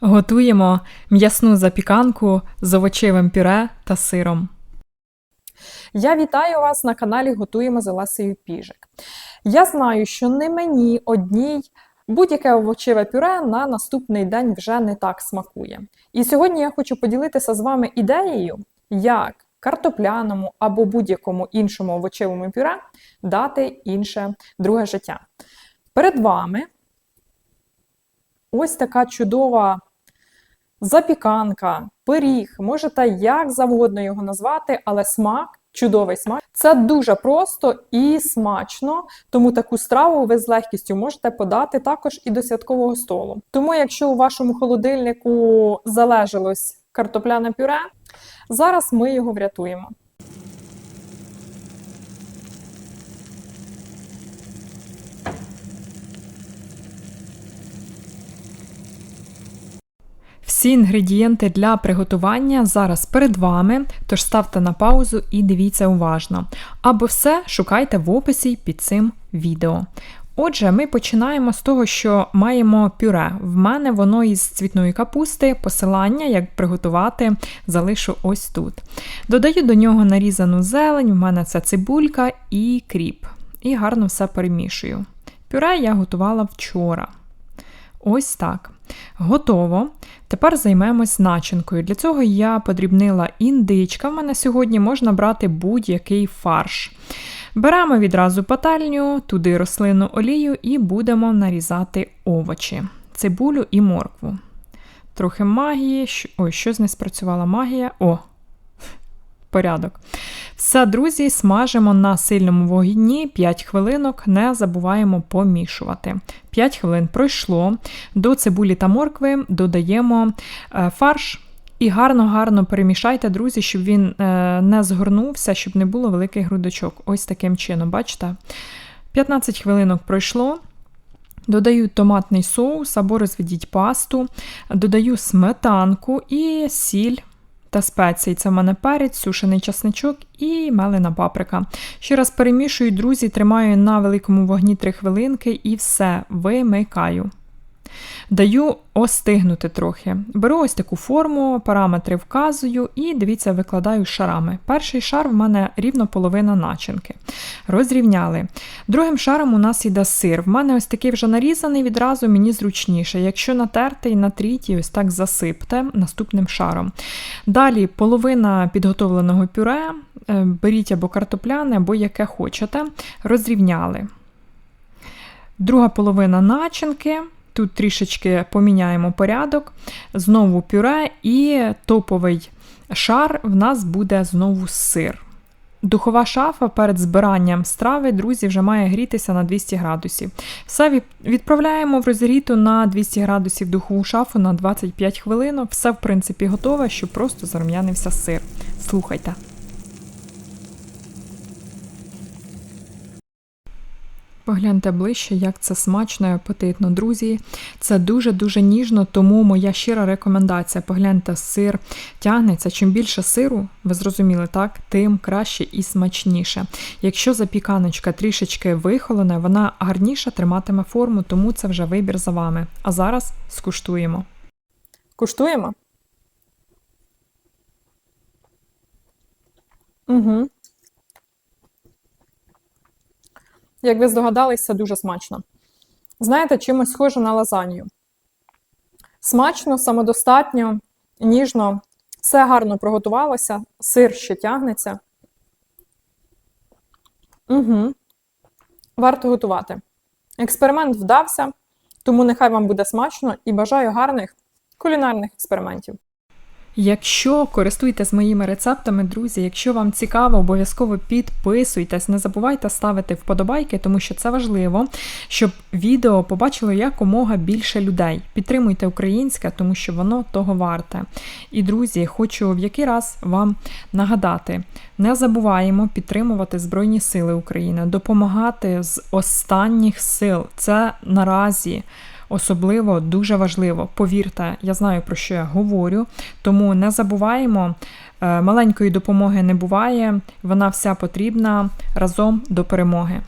Готуємо м'ясну запіканку з овочевим пюре та сиром. Я вітаю вас на каналі Готуємо з Олесею Піжик. Я знаю, що не мені одній будь-яке овочеве пюре на наступний день вже не так смакує. І сьогодні я хочу поділитися з вами ідеєю, як картопляному або будь-якому іншому овочевому пюре дати інше друге життя. Перед вами ось така чудова запіканка, пиріг, можете як завгодно його назвати, але смак, чудовий смак. Це дуже просто і смачно, тому таку страву ви з легкістю можете подати також і до святкового столу. Тому, якщо у вашому холодильнику залежалось картопляне пюре, зараз ми його врятуємо. Всі інгредієнти для приготування зараз перед вами, тож ставте на паузу і дивіться уважно. Або все шукайте в описі під цим відео. Отже, ми починаємо з того, що маємо пюре. В мене воно із цвітної капусти, посилання, як приготувати, залишу ось тут. Додаю до нього нарізану зелень, в мене це цибулька і кріп. І гарно все перемішую. Пюре я готувала вчора. Ось так. Готово. Тепер займемось начинкою. Для цього я подрібнила індичка. В мене сьогодні можна брати будь-який фарш. Беремо відразу пательню, туди рослинну олію і будемо нарізати овочі, цибулю і моркву. Трохи магії. Ой, щось не спрацювала магія. О! Порядок. Все, друзі, смажимо на сильному вогні 5 хвилинок, не забуваємо помішувати. 5 хвилин пройшло. До цибулі та моркви додаємо е, фарш. І гарно-гарно перемішайте, друзі, щоб він е, не згорнувся, щоб не було великих грудочок. Ось таким чином, бачите? 15 хвилинок пройшло. Додаю томатний соус або розведіть пасту, додаю сметанку і сіль та спецій. Це в мене перець, сушений часничок і мелена паприка. Ще раз перемішую, друзі, тримаю на великому вогні 3 хвилинки і все, вимикаю. Даю остигнути трохи. Беру ось таку форму, параметри вказую і дивіться, викладаю шарами. Перший шар в мене рівно половина начинки. Розрівняли. Другим шаром у нас йде сир. В мене ось такий вже нарізаний, відразу мені зручніше. Якщо натертий, натріть ось так засипте наступним шаром. Далі половина підготовленого пюре, е, беріть або картопляне, або яке хочете, розрівняли. Друга половина начинки. Тут трішечки поміняємо порядок, знову пюре і топовий шар в нас буде знову сир. Духова шафа перед збиранням страви, друзі, вже має грітися на 200 градусів. Все відправляємо в розігріту на 200 градусів духову шафу на 25 хвилин. Все, в принципі, готове, щоб просто зарум'янився сир. Слухайте. Погляньте ближче, як це смачно і апетитно, друзі. Це дуже-дуже ніжно, тому моя щира рекомендація. Погляньте, сир тягнеться. Чим більше сиру, ви зрозуміли, так, тим краще і смачніше. Якщо запіканочка трішечки вихолоне, вона гарніше триматиме форму, тому це вже вибір за вами. А зараз скуштуємо. Куштуємо? Угу. Як ви здогадалися, дуже смачно. Знаєте, чимось схоже на лазанью. Смачно, самодостатньо, ніжно, все гарно приготувалося, сир ще тягнеться. Угу. Варто готувати. Експеримент вдався, тому нехай вам буде смачно і бажаю гарних кулінарних експериментів. Якщо користуєтесь моїми рецептами, друзі, якщо вам цікаво, обов'язково підписуйтесь, не забувайте ставити вподобайки, тому що це важливо, щоб відео побачило якомога більше людей. Підтримуйте українське, тому що воно того варте. І, друзі, хочу в який раз вам нагадати: не забуваємо підтримувати Збройні Сили України, допомагати з останніх сил. Це наразі. Особливо дуже важливо, повірте, я знаю про що я говорю, тому не забуваємо, е, маленької допомоги не буває, вона вся потрібна разом до перемоги.